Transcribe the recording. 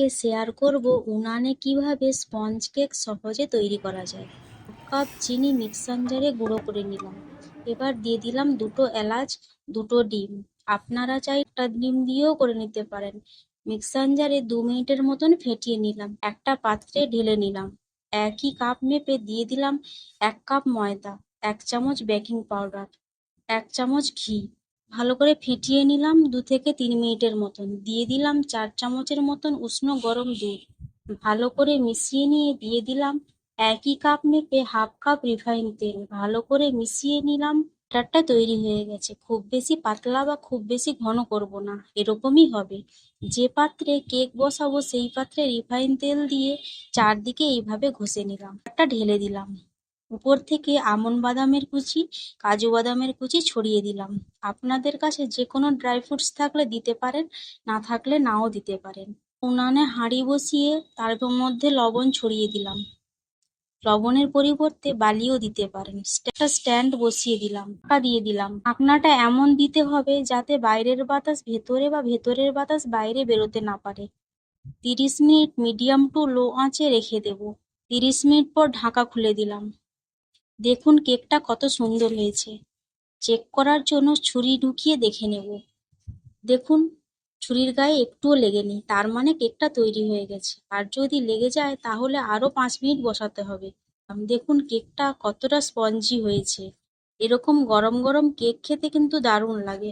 আজকে শেয়ার করব, উনানে কীভাবে স্পঞ্জ কেক সহজে তৈরি করা যায়? কাপ চিনি মিক্সার জারে গুঁড়ো করে নিলাম। এবার দিয়ে দিলাম দুটো এলাচ, দুটো ডিম। আপনারা চাই একটা ডিম দিয়েও করে নিতে পারেন। মিক্সার জারে দু মিনিটের মতন ফেটিয়ে নিলাম। একটা পাত্রে ঢেলে নিলাম। একই কাপ মেপে দিয়ে দিলাম এক কাপ ময়দা, এক চামচ বেকিং পাউডার এক চামচ ঘি। ভালো করে ফেটিয়ে নিলাম দু থেকে তিন মিনিটের মতন। দিয়ে দিলাম চার চামচের মতন উষ্ণ গরম দুধ। ভালো করে মিশিয়ে নিয়ে দিয়ে দিলাম একই কাপ মেপে হাফ কাপ রিফাইন তেল। ভালো করে মিশিয়ে নিলাম। ব্যাটারটা তৈরি হয়ে গেছে। খুব বেশি পাতলা বা খুব বেশি ঘন করব না। এরকমই হবে। যে পাত্রে কেক বসাবো সেই পাত্রে রিফাইন তেল দিয়ে চারদিকে এইভাবে ঘষে নিলাম। একটা ঢেলে দিলাম। উপর থেকে আমন বাদামের কুচি, কাজু বাদামের কুচি ছড়িয়ে দিলাম। আপনাদের কাছে যে কোনো ড্রাই ফ্রুটস থাকলে দিতে পারেন, না থাকলে নাও দিতে পারেন। উনানে হাঁড়ি বসিয়ে তার মধ্যে লবণ ছড়িয়ে দিলাম। লবণের পরিবর্তে বালিও দিতে পারেন। একটা স্ট্যান্ড বসিয়ে দিলাম, ঢাকা দিয়ে দিলাম। ঢাকনাটা এমন দিতে হবে যাতে বাইরের বাতাস ভেতরে বা ভেতরের বাতাস বাইরে বেরোতে না পারে। তিরিশ মিনিট মিডিয়াম টু লো আঁচে রেখে দেব। তিরিশ মিনিট পর ঢাকা খুলে দিলাম। দেখুন কেকটা কত সুন্দর হয়েছে। চেক করার জন্য ছুরি ঢুকিয়ে দেখে নেব। দেখুন, ছুরির গায়ে একটুও লেগেনি, তার মানে কেকটা তৈরি হয়ে গেছে। আর যদি লেগে যায়, তাহলে আরও পাঁচ মিনিট বসাতে হবে। দেখুন কেকটা কতটা স্পঞ্জি হয়েছে। এরকম গরম গরম কেক খেতে কিন্তু দারুণ লাগে।